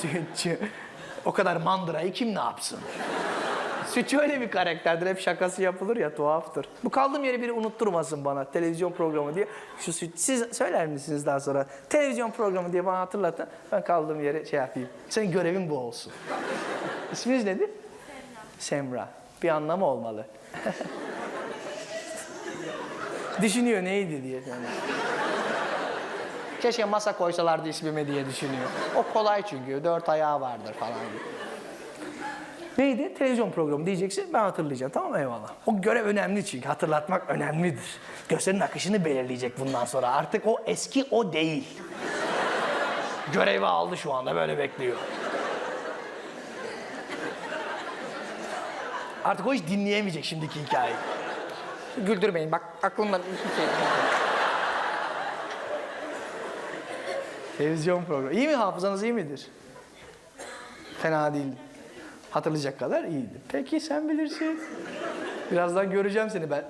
Sütçü. O kadar mandırayı kim ne yapsın? Sütçü öyle bir karakterdir. Hep şakası yapılır ya tuhaftır. Bu kaldığım yeri biri unutturmasın bana. Televizyon programı diye. Şu süt, siz söyler misiniz daha sonra? Televizyon programı diye bana hatırlatın. Ben kaldığım yere şey yapayım. Senin görevin bu olsun. İsminiz nedir? Semra. Semra. Bir anlamı olmalı. Düşünüyor neydi diye. Yani. Keşke masa koysalardı ismime diye düşünüyor. O kolay çünkü. Dört ayağı vardır falan. Neydi? Televizyon programı diyeceksin ben hatırlayacağım tamam mı? Eyvallah. O görev önemli çünkü hatırlatmak önemlidir. Gösterinin akışını belirleyecek bundan sonra. Artık o eski o değil. Görevi aldı şu anda böyle bekliyor. Artık o hiç dinleyemeyecek şimdiki hikayeyi. Güldürmeyin bak aklımda bir şey. Televizyon programı. İyi mi hafızanız iyi midir? Fena değil. Hatırlayacak kadar iyiydi. Peki sen bilirsin. Birazdan göreceğim seni ben.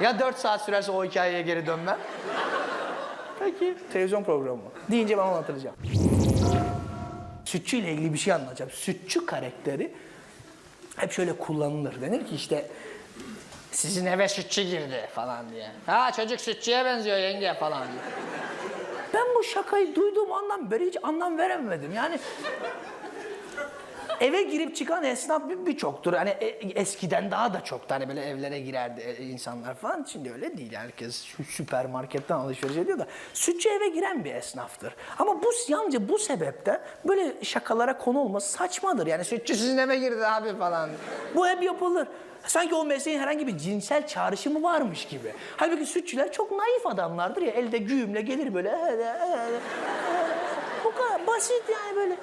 ya dört saat sürerse o hikayeye geri dönmem. Peki. Televizyon programı. Deyince ben onu hatırlayacağım. Sütçü ile ilgili bir şey anlatacağım. Sütçü karakteri hep şöyle kullanılır. Denir ki işte sizin eve sütçü girdi falan diye. Ha çocuk sütçüye benziyor yenge falan diye. Ben bu şakayı duyduğum andan beri hiç anlam veremedim. Yani eve girip çıkan esnaf bir- birçoktur. Hani e- eskiden daha da çoktu. Hani böyle evlere girerdi e, insanlar falan. Şimdi öyle değil. Herkes şu süpermarketten alışveriş ediyor da. Sütçü eve giren bir esnaftır. Ama bu yalnızca bu sebepten böyle şakalara konu olması saçmadır. Yani sütçü sizin eve girdi abi falan. Bu hep yapılır. Sanki o mesleğin herhangi bir cinsel çağrışımı varmış gibi. Halbuki sütçüler çok naif adamlardır ya. Elde güğümle gelir böyle. Bu kadar basit yani böyle.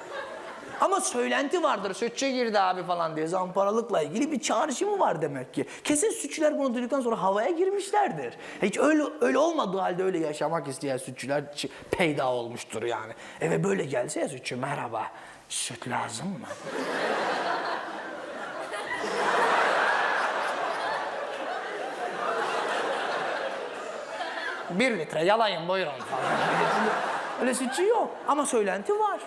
Ama söylenti vardır. Sütçü girdi abi falan diye. Zamparalıkla ilgili bir çağrışımı var demek ki. Kesin sütçüler bunu duyduktan sonra havaya girmişlerdir. Hiç öyle öyle olmadığı halde öyle yaşamak isteyen sütçüler peyda olmuştur yani. Eve böyle gelse ya sütçü merhaba. Süt lazım mı? Bir litre yalayın buyurun falan. Öyle sütçü yok ama söylenti var.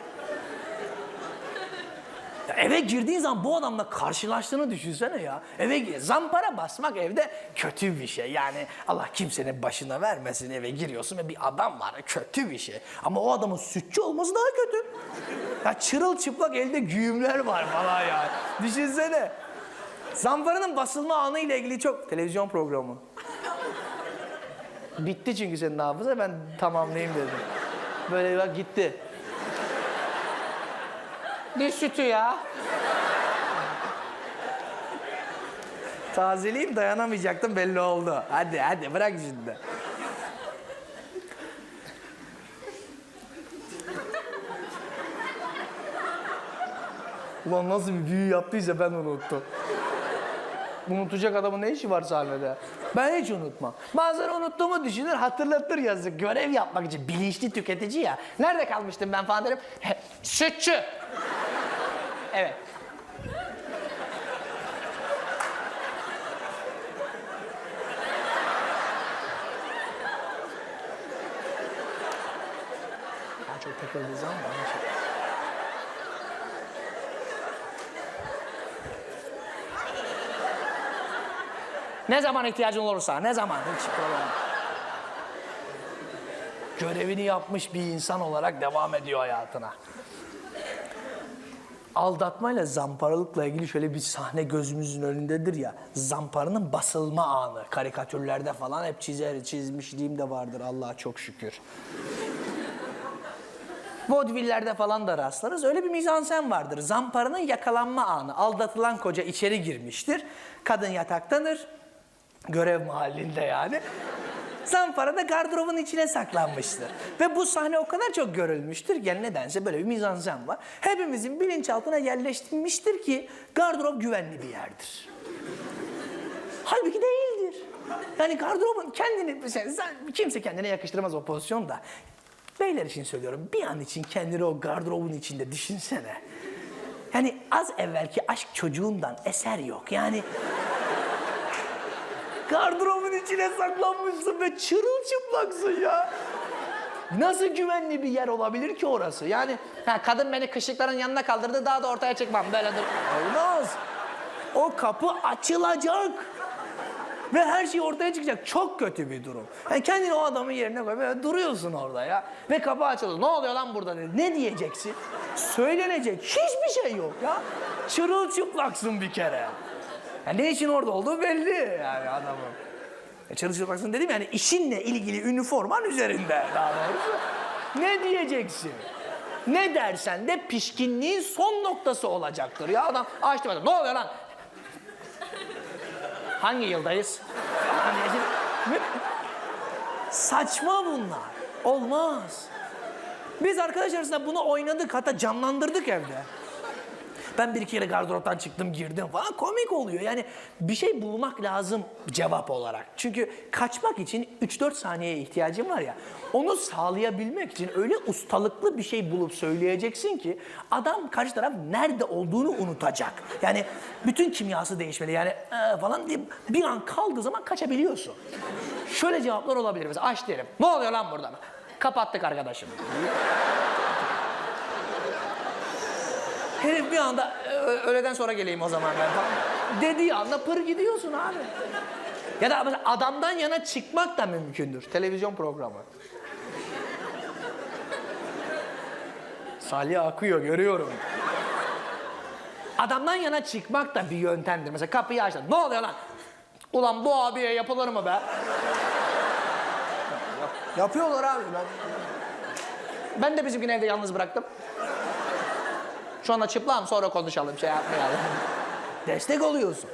Ya eve girdiğin zaman bu adamla karşılaştığını düşünsene ya. Eve zampara basmak evde kötü bir şey. Yani Allah kimsenin başına vermesin eve giriyorsun ve bir adam var. Kötü bir şey. Ama o adamın sütçü olması daha kötü. Ya çırılçıplak elde güğümler var falan ya. Düşünsene. Zamparanın basılma anı ile ilgili çok televizyon programı. Bitti çünkü senin hafıza ben tamamlayayım dedim. Böyle bak gitti. Bir sütü ya. Tazeleyeyim dayanamayacaktım belli oldu. Hadi hadi bırak şimdi. Ulan nasıl bir büyü yaptıysa ben unuttum. Unutacak adamın ne işi var sahnede? Ben hiç unutmam. Bazen unuttuğumu düşünür, hatırlatır yazık. Görev yapmak için bilinçli tüketici ya. Nerede kalmıştım ben falan derim. Sütçü. Evet. Daha çok takıldığı zaman bana şey. Ne zaman ihtiyacın olursa, ne zaman hiç problem. Görevini yapmış bir insan olarak devam ediyor hayatına. Aldatmayla zamparalıkla ilgili şöyle bir sahne gözümüzün önündedir ya. Zamparanın basılma anı. Karikatürlerde falan hep çizer, çizmişliğim de vardır Allah'a çok şükür. Vodvillerde falan da rastlarız. Öyle bir mizansen vardır. Zamparanın yakalanma anı. Aldatılan koca içeri girmiştir. Kadın yataktanır. Görev mahallinde yani. Zampara da gardırobun içine saklanmıştır. Ve bu sahne o kadar çok görülmüştür ki yani nedense böyle bir mizansen var. Hepimizin bilinçaltına yerleştirilmiştir ki gardırop güvenli bir yerdir. Halbuki değildir. Yani gardırobun kendini, sen- kimse kendine yakıştıramaz o pozisyonda. Beyler için söylüyorum, bir an için kendini o gardırobun içinde düşünsene. Yani az evvelki aşk çocuğundan eser yok. Yani gardırobun içine saklanmışsın ve çırılçıplaksın ya. Nasıl güvenli bir yer olabilir ki orası? Yani ha, kadın beni kışlıkların yanına kaldırdı daha da ortaya çıkmam böyle dur. Olmaz. O kapı açılacak. Ve her şey ortaya çıkacak. Çok kötü bir durum. Yani kendini o adamın yerine koy. Böyle duruyorsun orada ya. Ve kapı açıldı. Ne oluyor lan burada dedi. Ne diyeceksin? Söylenecek hiçbir şey yok ya. Çırılçıplaksın bir kere. Ya ne için orada olduğu belli yani adamın. E çırılçıplaksın dedim yani işinle ilgili üniforman üzerinde daha doğrusu. Ne diyeceksin? Ne dersen de pişkinliğin son noktası olacaktır. Ya adam açtı böyle. Ne oluyor lan? Hangi yıldayız? Saçma bunlar. Olmaz. Biz arkadaş arasında bunu oynadık hatta canlandırdık evde. Ben bir kere gardıroptan çıktım girdim falan komik oluyor. Yani bir şey bulmak lazım cevap olarak. Çünkü kaçmak için 3-4 saniyeye ihtiyacın var ya. Onu sağlayabilmek için öyle ustalıklı bir şey bulup söyleyeceksin ki adam karşı taraf nerede olduğunu unutacak. Yani bütün kimyası değişmeli yani "Ee," falan diye bir an kaldığı zaman kaçabiliyorsun. Şöyle cevaplar olabilir mesela aç derim. Ne oluyor lan burada? Kapattık arkadaşım. Herif bir anda "Ö- öğleden sonra geleyim o zaman ben falan. Dediği anda pır gidiyorsun abi. Ya da adamdan yana çıkmak da mümkündür. Televizyon programı. Salih akıyor görüyorum. Adamdan yana çıkmak da bir yöntemdir. Mesela kapıyı açtın. Ne oluyor lan? Ulan bu abiye yapılır mı be? Yap- yapıyorlar abi. Ben, ben de bizimkini evde yalnız bıraktım. Şu anda çıplağım sonra konuşalım şey yapmayalım. Destek oluyorsun.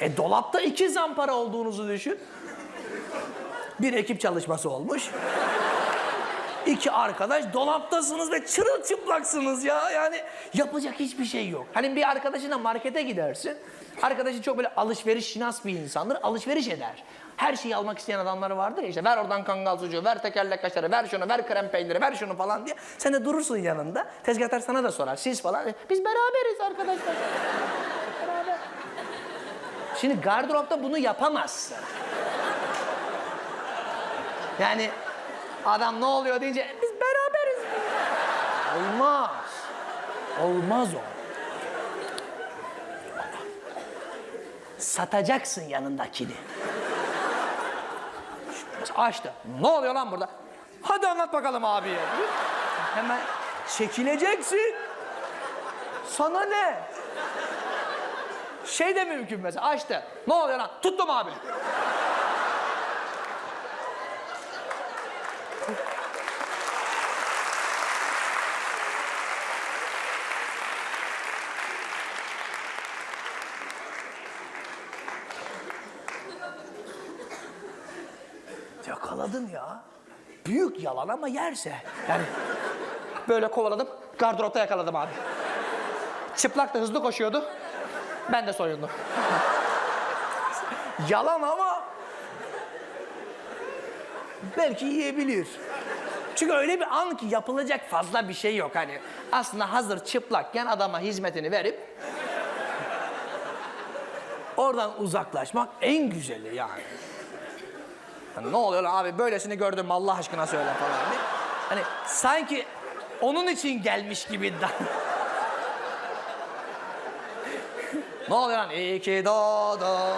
E dolapta iki zampara olduğunuzu düşün. Bir ekip çalışması olmuş. İki arkadaş dolaptasınız ve çırılçıplaksınız ya. Yani yapacak hiçbir şey yok. Hani bir arkadaşına markete gidersin. Arkadaşı çok böyle alışveriş şinas bir insandır. Alışveriş eder. Her şeyi almak isteyen adamları vardır ya işte ver oradan kangal sucuğu, ver tekerlek kaşarı, ver şunu, ver krem peyniri, ver şunu falan diye. Sen de durursun yanında. Tezgahtar sana da sorar. Siz falan. Biz beraberiz arkadaşlar. Beraber. Şimdi gardıropta bunu yapamazsın. Yani adam ne oluyor deyince biz beraberiz. Olmaz. Olmaz o. Satacaksın yanındakini. Açtı. Ne oluyor lan burada? Hadi anlat bakalım abiye. Hemen çekileceksin. Sana ne? Şey de mümkün mesela açtı. Ne oluyor lan? Tuttum abi. Yakaladın ya. Büyük yalan ama yerse. Yani böyle kovaladım. Gardıropta yakaladım abi. Çıplak da hızlı koşuyordu. Ben de soyundum. yalan ama belki yiyebilir. Çünkü öyle bir an ki yapılacak fazla bir şey yok hani. Aslında hazır çıplakken adama hizmetini verip oradan uzaklaşmak en güzeli yani. Hani ne oluyor lan abi böylesini gördüm Allah aşkına söyle falan diye. Hani sanki onun için gelmiş gibi ne oluyor lan? İyi ki doğdun